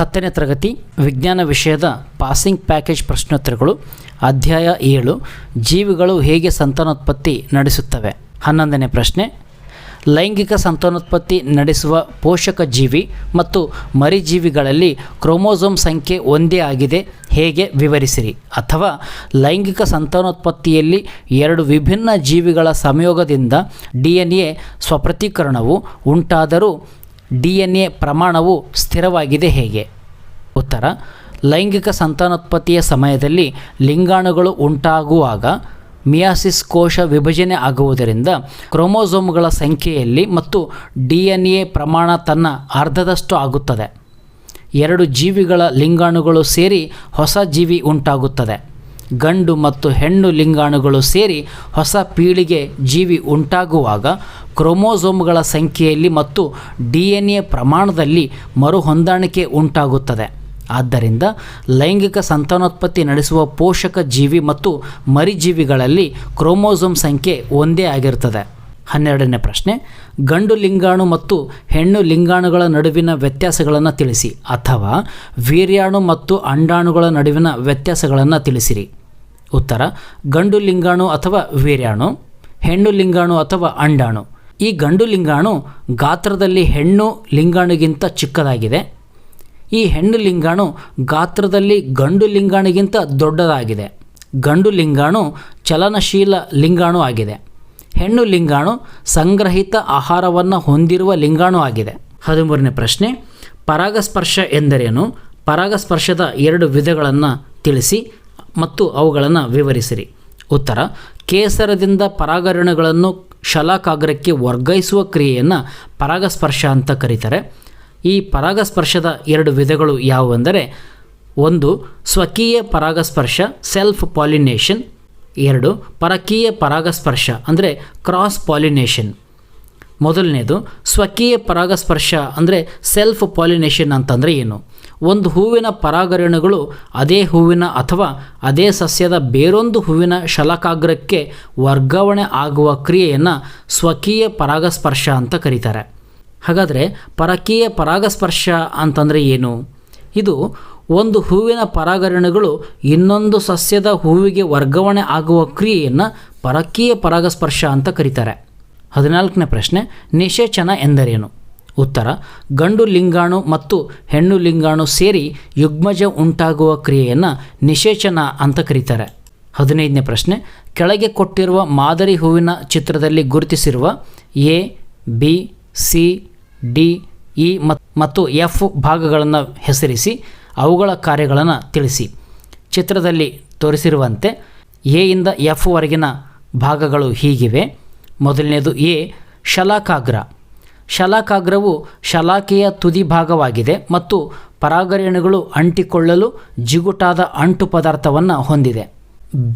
ಹತ್ತನೇ ತರಗತಿ, ವಿಜ್ಞಾನ ವಿಷಯದ ಪಾಸಿಂಗ್ ಪ್ಯಾಕೇಜ್ ಪ್ರಶ್ನೋತ್ತರಗಳು, ಅಧ್ಯಾಯ ಏಳು, ಜೀವಿಗಳು ಹೇಗೆ ಸಂತಾನೋತ್ಪತ್ತಿ ನಡೆಸುತ್ತವೆ? ಹನ್ನೊಂದನೇ ಪ್ರಶ್ನೆ, ಲೈಂಗಿಕ ಸಂತಾನೋತ್ಪತ್ತಿ ನಡೆಸುವ ಪೋಷಕ ಜೀವಿ ಮತ್ತು ಮರಿಜೀವಿಗಳಲ್ಲಿ ಕ್ರೋಮೋಸೋಮ್ ಸಂಖ್ಯೆ ಒಂದೇ ಆಗಿದೆ, ಹೇಗೆ ವಿವರಿಸಿರಿ? ಅಥವಾ, ಲೈಂಗಿಕ ಸಂತಾನೋತ್ಪತ್ತಿಯಲ್ಲಿ ಎರಡು ವಿಭಿನ್ನ ಜೀವಿಗಳ ಸಂಯೋಗದಿಂದ ಡಿ ಎನ್ ಎ ಸ್ವಪ್ರತೀಕರಣವು ಉಂಟಾದರೂ ಡಿ ಎನ್ ಎ ಪ್ರಮಾಣವು ಸ್ಥಿರವಾಗಿದೆ ಹೇಗೆ? ಉತ್ತರ, ಲೈಂಗಿಕ ಸಂತಾನೋತ್ಪತ್ತಿಯ ಸಮಯದಲ್ಲಿ ಲಿಂಗಾಣುಗಳು ಉಂಟಾಗುವಾಗ ಮಿಯಾಸಿಸ್ ಕೋಶ ವಿಭಜನೆ ಆಗುವುದರಿಂದ ಕ್ರೋಮೋಸೋಮ್ಗಳ ಸಂಖ್ಯೆಯಲ್ಲಿ ಮತ್ತು ಡಿ ಎನ್ ಎ ಪ್ರಮಾಣ ತನ್ನ ಅರ್ಧದಷ್ಟು ಆಗುತ್ತದೆ. ಎರಡು ಜೀವಿಗಳ ಲಿಂಗಾಣುಗಳು ಸೇರಿ ಹೊಸ ಜೀವಿ ಉಂಟಾಗುತ್ತದೆ. ಗಂಡು ಮತ್ತು ಹೆಣ್ಣು ಲಿಂಗಾಣುಗಳು ಸೇರಿ ಹೊಸ ಪೀಳಿಗೆ ಜೀವಿ ಉಂಟಾಗುವಾಗ ಕ್ರೋಮೋಸೋಮ್ಗಳ ಸಂಖ್ಯೆಯಲ್ಲಿ ಮತ್ತು ಡಿ ಎನ್ ಎ ಪ್ರಮಾಣದಲ್ಲಿ ಮರುಹೊಂದಾಣಿಕೆ ಉಂಟಾಗುತ್ತದೆ. ಆದ್ದರಿಂದ ಲೈಂಗಿಕ ಸಂತಾನೋತ್ಪತ್ತಿ ನಡೆಸುವ ಪೋಷಕ ಜೀವಿ ಮತ್ತು ಮರಿಜೀವಿಗಳಲ್ಲಿ ಕ್ರೋಮೋಸೋಮ್ ಸಂಖ್ಯೆ ಒಂದೇ ಆಗಿರುತ್ತದೆ. ಹನ್ನೆರಡನೇ ಪ್ರಶ್ನೆ, ಗಂಡು ಲಿಂಗಾಣು ಮತ್ತು ಹೆಣ್ಣು ಲಿಂಗಾಣುಗಳ ನಡುವಿನ ವ್ಯತ್ಯಾಸಗಳನ್ನು ತಿಳಿಸಿ ಅಥವಾ ವೀರ್ಯಾಣು ಮತ್ತು ಅಂಡಾಣುಗಳ ನಡುವಿನ ವ್ಯತ್ಯಾಸಗಳನ್ನು ತಿಳಿಸಿರಿ. ಉತ್ತರ, ಗಂಡು ಲಿಂಗಾಣು ಅಥವಾ ವೀರ್ಯಾಣು, ಹೆಣ್ಣು ಲಿಂಗಾಣು ಅಥವಾ ಅಂಡಾಣು. ಈ ಗಂಡು ಲಿಂಗಾಣು ಗಾತ್ರದಲ್ಲಿ ಹೆಣ್ಣು ಲಿಂಗಾಣುಗಿಂತ ಚಿಕ್ಕದಾಗಿದೆ. ಈ ಹೆಣ್ಣು ಲಿಂಗಾಣು ಗಾತ್ರದಲ್ಲಿ ಗಂಡು ಲಿಂಗಾಣುಗಿಂತ ದೊಡ್ಡದಾಗಿದೆ. ಗಂಡು ಲಿಂಗಾಣು ಚಲನಶೀಲ ಲಿಂಗಾಣು ಆಗಿದೆ. ಹೆಣ್ಣು ಲಿಂಗಾಣು ಸಂಗ್ರಹಿತ ಆಹಾರವನ್ನು ಹೊಂದಿರುವ ಲಿಂಗಾಣು ಆಗಿದೆ. ಹದಿಮೂರನೇ ಪ್ರಶ್ನೆ, ಪರಾಗಸ್ಪರ್ಶ ಎಂದರೇನು? ಪರಾಗಸ್ಪರ್ಶದ ಎರಡು ವಿಧಗಳನ್ನು ತಿಳಿಸಿ. ಮತ್ತು ಅವುಗಳನ್ನು ವಿವರಿಸಿರಿ. ಉತ್ತರ, ಕೇಸರದಿಂದ ಪರಾಗರಣಗಳನ್ನು ಶಲಾಕಾಗ್ರಕ್ಕೆ ವರ್ಗಾಯಿಸುವ ಕ್ರಿಯೆಯನ್ನು ಪರಾಗಸ್ಪರ್ಶ ಅಂತ ಕರೀತಾರೆ. ಈ ಪರಾಗಸ್ಪರ್ಶದ ಎರಡು ವಿಧಗಳು ಯಾವುವೆಂದರೆ, ಒಂದು, ಸ್ವಕೀಯ ಪರಾಗಸ್ಪರ್ಶ ಸೆಲ್ಫ್ ಪಾಲಿನೇಷನ್ ಎರಡು, ಪರಕೀಯ ಪರಾಗಸ್ಪರ್ಶ, ಅಂದರೆ ಕ್ರಾಸ್ ಪಾಲಿನೇಷನ್ ಮೊದಲನೇದು, ಸ್ವಕೀಯ ಪರಾಗಸ್ಪರ್ಶ ಅಂದರೆ ಸೆಲ್ಫ್ ಪಾಲಿನೇಷನ್ ಅಂತಂದರೆ ಏನು? ಒಂದು ಹೂವಿನ ಪರಾಗರಣಗಳು ಅದೇ ಹೂವಿನ ಅಥವಾ ಅದೇ ಸಸ್ಯದ ಬೇರೊಂದು ಹೂವಿನ ಶಲಕಾಗ್ರಕ್ಕೆ ವರ್ಗಾವಣೆ ಆಗುವ ಕ್ರಿಯೆಯನ್ನು ಸ್ವಕೀಯ ಪರಾಗಸ್ಪರ್ಶ ಅಂತ ಕರೀತಾರೆ. ಹಾಗಾದರೆ ಪರಕೀಯ ಪರಾಗಸ್ಪರ್ಶ ಅಂತಂದರೆ ಏನು? ಇದು ಒಂದು ಹೂವಿನ ಪರಾಗರಣಗಳು ಇನ್ನೊಂದು ಸಸ್ಯದ ಹೂವಿಗೆ ವರ್ಗಾವಣೆ ಆಗುವ ಕ್ರಿಯೆಯನ್ನು ಪರಕೀಯ ಪರಾಗಸ್ಪರ್ಶ ಅಂತ ಕರೀತಾರೆ. ಹದಿನಾಲ್ಕನೇ ಪ್ರಶ್ನೆ ನಿಶೇಚನ ಎಂದರೇನು? ಉತ್ತರ, ಗಂಡು ಲಿಂಗಾಣು ಮತ್ತು ಹೆಣ್ಣು ಲಿಂಗಾಣು ಸೇರಿ ಯುಗ್ಮಜ ಉಂಟಾಗುವ ಕ್ರಿಯೆಯನ್ನು ನಿಷೇಚನ ಅಂತ ಕರೀತಾರೆ. ಹದಿನೈದನೇ ಪ್ರಶ್ನೆ, ಕೆಳಗೆ ಕೊಟ್ಟಿರುವ ಮಾದರಿ ಹೂವಿನ ಚಿತ್ರದಲ್ಲಿ ಗುರುತಿಸಿರುವ A, B, C, D, E ಮತ್ತು ಎಫ್ ಭಾಗಗಳನ್ನು ಹೆಸರಿಸಿ ಅವುಗಳ ಕಾರ್ಯಗಳನ್ನು ತಿಳಿಸಿ. ಚಿತ್ರದಲ್ಲಿ ತೋರಿಸಿರುವಂತೆ, ಎ ಇಂದ ಎಫ್ ವರೆಗಿನ ಭಾಗಗಳು ಹೀಗಿವೆ. ಮೊದಲನೇದು ಎ, ಶಲಾಕಾಗ್ರ. ಶಲಾಕಾಗ್ರವು ಶಲಾಕೆಯ ತುದಿ ಭಾಗವಾಗಿದೆ ಮತ್ತು ಪರಾಗರೇಣುಗಳು ಅಂಟಿಕೊಳ್ಳಲು ಜಿಗುಟಾದ ಅಂಟು ಪದಾರ್ಥವನ್ನು ಹೊಂದಿದೆ.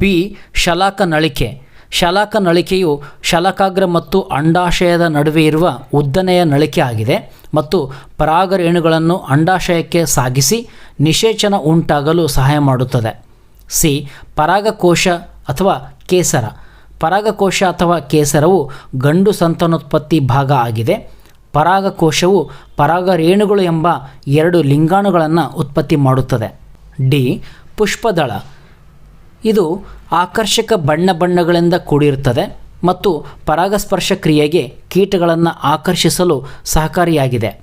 ಬಿ. ಶಲಾಕ ನಳಿಕೆ. ಶಲಾಕ ನಳಿಕೆಯು ಶಲಾಕಾಗ್ರ ಮತ್ತು ಅಂಡಾಶಯದ ನಡುವೆ ಇರುವ ಉದ್ದನೆಯ ನಳಿಕೆ ಆಗಿದೆ ಮತ್ತು ಪರಾಗರೇಣುಗಳನ್ನು ಅಂಡಾಶಯಕ್ಕೆ ಸಾಗಿಸಿ ನಿಷೇಚನ ಉಂಟಾಗಲು ಸಹಾಯ ಮಾಡುತ್ತದೆ. ಸಿ. ಪರಾಗಕೋಶ ಅಥವಾ ಕೇಸರ. ಪರಾಗಕೋಶ ಅಥವಾ ಕೇಸರವು ಗಂಡು ಸಂತಾನೋತ್ಪತ್ತಿ ಭಾಗ ಆಗಿದೆ. ಪರಾಗಕೋಶವು ಪರಾಗರೇಣುಗಳು ಎಂಬ ಎರಡು ಲಿಂಗಾಣುಗಳನ್ನು ಉತ್ಪತ್ತಿ ಮಾಡುತ್ತದೆ. ಡಿ. ಪುಷ್ಪದಳ. ಇದು ಆಕರ್ಷಕ ಬಣ್ಣ ಬಣ್ಣಗಳಿಂದ ಕೂಡಿರುತ್ತದೆ ಮತ್ತು ಪರಾಗಸ್ಪರ್ಶ ಕ್ರಿಯೆಗೆ ಕೀಟಗಳನ್ನು ಆಕರ್ಷಿಸಲು ಸಹಕಾರಿಯಾಗಿದೆ.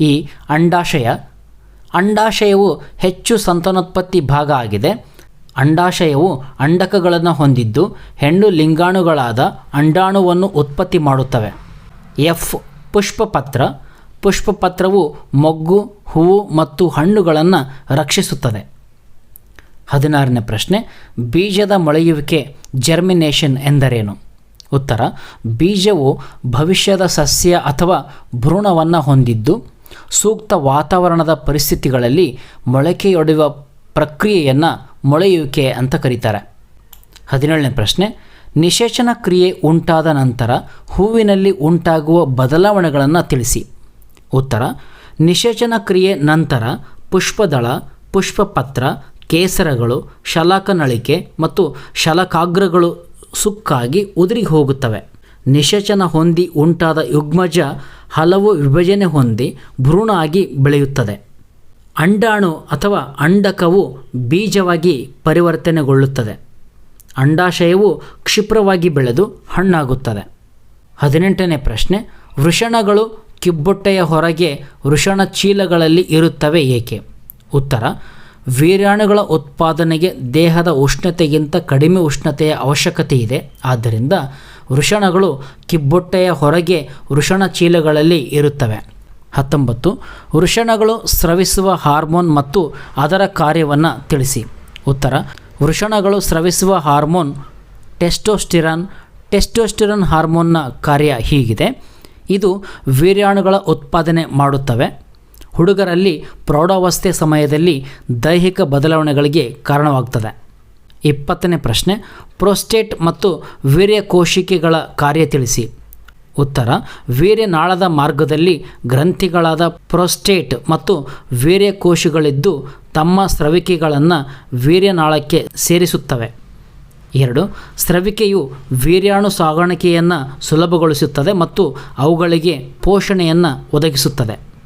ಈ ಅಂಡಾಶಯ. ಅಂಡಾಶಯವು ಹೆಚ್ಚು ಸಂತಾನೋತ್ಪತ್ತಿ ಭಾಗ ಆಗಿದೆ. ಅಂಡಾಶಯವು ಅಂಡಕಗಳನ್ನು ಹೊಂದಿದ್ದು ಹೆಣ್ಣು ಲಿಂಗಾಣುಗಳಾದ ಅಂಡಾಣುವನ್ನು ಉತ್ಪತ್ತಿ ಮಾಡುತ್ತವೆ. ಎಫ್. ಪುಷ್ಪಪತ್ರ. ಪುಷ್ಪಪತ್ರವು ಮೊಗ್ಗು, ಹೂವು ಮತ್ತು ಹಣ್ಣುಗಳನ್ನು ರಕ್ಷಿಸುತ್ತದೆ. ಹದಿನಾರನೇ ಪ್ರಶ್ನೆ, ಬೀಜದ ಮೊಳೆಯುವಿಕೆ ಜರ್ಮಿನೇಷನ್ ಎಂದರೇನು? ಉತ್ತರ, ಬೀಜವು ಭವಿಷ್ಯದ ಸಸ್ಯ ಅಥವಾ ಭ್ರೂಣವನ್ನು ಹೊಂದಿದ್ದು, ಸೂಕ್ತ ವಾತಾವರಣದ ಪರಿಸ್ಥಿತಿಗಳಲ್ಲಿ ಮೊಳಕೆಯೊಡೆಯುವ ಪ್ರಕ್ರಿಯೆಯನ್ನು ಮೊಳೆಯುವಿಕೆ ಅಂತ ಕರೀತಾರೆ. ಹದಿನೇಳನೇ ಪ್ರಶ್ನೆ ನಿಷೇಚನ ಕ್ರಿಯೆ ಉಂಟಾದ ನಂತರ ಹೂವಿನಲ್ಲಿ ಉಂಟಾಗುವ ಬದಲಾವಣೆಗಳನ್ನು ತಿಳಿಸಿ. ಉತ್ತರ, ನಿಶೇಚನ ಕ್ರಿಯೆ ನಂತರ ಪುಷ್ಪದಳ, ಪುಷ್ಪಪತ್ರ, ಕೇಸರಗಳು ಶಲಾಕನಳಿಕೆ ಮತ್ತು ಶಲಕಾಗ್ರಗಳು ಸುಕ್ಕಾಗಿ ಉದುರಿ ಹೋಗುತ್ತವೆ. ನಿಷೇಚನ ಹೊಂದಿ ಉಂಟಾದ ಯುಗ್ಮಜ ಹಲವು ವಿಭಜನೆ ಹೊಂದಿ ಭ್ರೂಣ ಆಗಿ ಬೆಳೆಯುತ್ತದೆ. ಅಂಡಾಣು ಅಥವಾ ಅಂಡಕವು ಬೀಜವಾಗಿ ಪರಿವರ್ತನೆಗೊಳ್ಳುತ್ತದೆ. ಅಂಡಾಶಯವು ಕ್ಷಿಪ್ರವಾಗಿ ಬೆಳೆದು ಹಣ್ಣಾಗುತ್ತದೆ. ಹದಿನೆಂಟನೇ ಪ್ರಶ್ನೆ, ವೃಷಣಗಳು ಕಿಬ್ಬೊಟ್ಟೆಯ ಹೊರಗೆ ವೃಷಣ ಚೀಲಗಳಲ್ಲಿ ಇರುತ್ತವೆ ಏಕೆ? ಉತ್ತರ ವೀರ್ಯಾಣುಗಳ ಉತ್ಪಾದನೆಗೆ ದೇಹದ ಉಷ್ಣತೆಗಿಂತ ಕಡಿಮೆ ಉಷ್ಣತೆಯ ಅವಶ್ಯಕತೆ ಇದೆ ಆದ್ದರಿಂದ ವೃಷಣಗಳು ಕಿಬ್ಬೊಟ್ಟೆಯ ಹೊರಗೆ ವೃಷಣ ಚೀಲಗಳಲ್ಲಿ ಇರುತ್ತವೆ. ಹತ್ತೊಂಬತ್ತು, ವೃಷಣಗಳು ಸ್ರವಿಸುವ ಹಾರ್ಮೋನ್ ಮತ್ತು ಅದರ ಕಾರ್ಯವನ್ನು ತಿಳಿಸಿ. ಉತ್ತರ ವೃಷಣಗಳು ಸ್ರವಿಸುವ ಹಾರ್ಮೋನ್ ಟೆಸ್ಟೋಸ್ಟಿರಾನ್ ಟೆಸ್ಟೋಸ್ಟಿರನ್ ಹಾರ್ಮೋನ್ನ ಕಾರ್ಯ ಹೀಗಿದೆ. ಇದು ವೀರ್ಯಾಣುಗಳ ಉತ್ಪಾದನೆ ಮಾಡುತ್ತವೆ. ಹುಡುಗರಲ್ಲಿ ಪ್ರೌಢಾವಸ್ಥೆ ಸಮಯದಲ್ಲಿ ದೈಹಿಕ ಬದಲಾವಣೆಗಳಿಗೆ ಕಾರಣವಾಗ್ತದೆ. ಇಪ್ಪತ್ತನೇ ಪ್ರಶ್ನೆ, ಪ್ರೋಸ್ಟೇಟ್ ಮತ್ತು ವೀರ್ಯಕೋಶಿಕೆಗಳ ಕಾರ್ಯ ತಿಳಿಸಿ. ಉತ್ತರ ವೀರ್ಯನಾಳದ ಮಾರ್ಗದಲ್ಲಿ ಗ್ರಂಥಿಗಳಾದ ಪ್ರೊಸ್ಟೇಟ್ ಮತ್ತು ವೀರ್ಯ ಕೋಶಗಳಿದ್ದು ತಮ್ಮ ಸ್ರವಿಕೆಗಳನ್ನು ವೀರ್ಯನಾಳಕ್ಕೆ ಸೇರಿಸುತ್ತವೆ. ಎರಡು, ಸ್ರವಿಕೆಯು ವೀರ್ಯಾಣು ಸಾಗಾಣಿಕೆಯನ್ನು ಸುಲಭಗೊಳಿಸುತ್ತದೆ ಮತ್ತು ಅವುಗಳಿಗೆ ಪೋಷಣೆಯನ್ನು ಒದಗಿಸುತ್ತದೆ.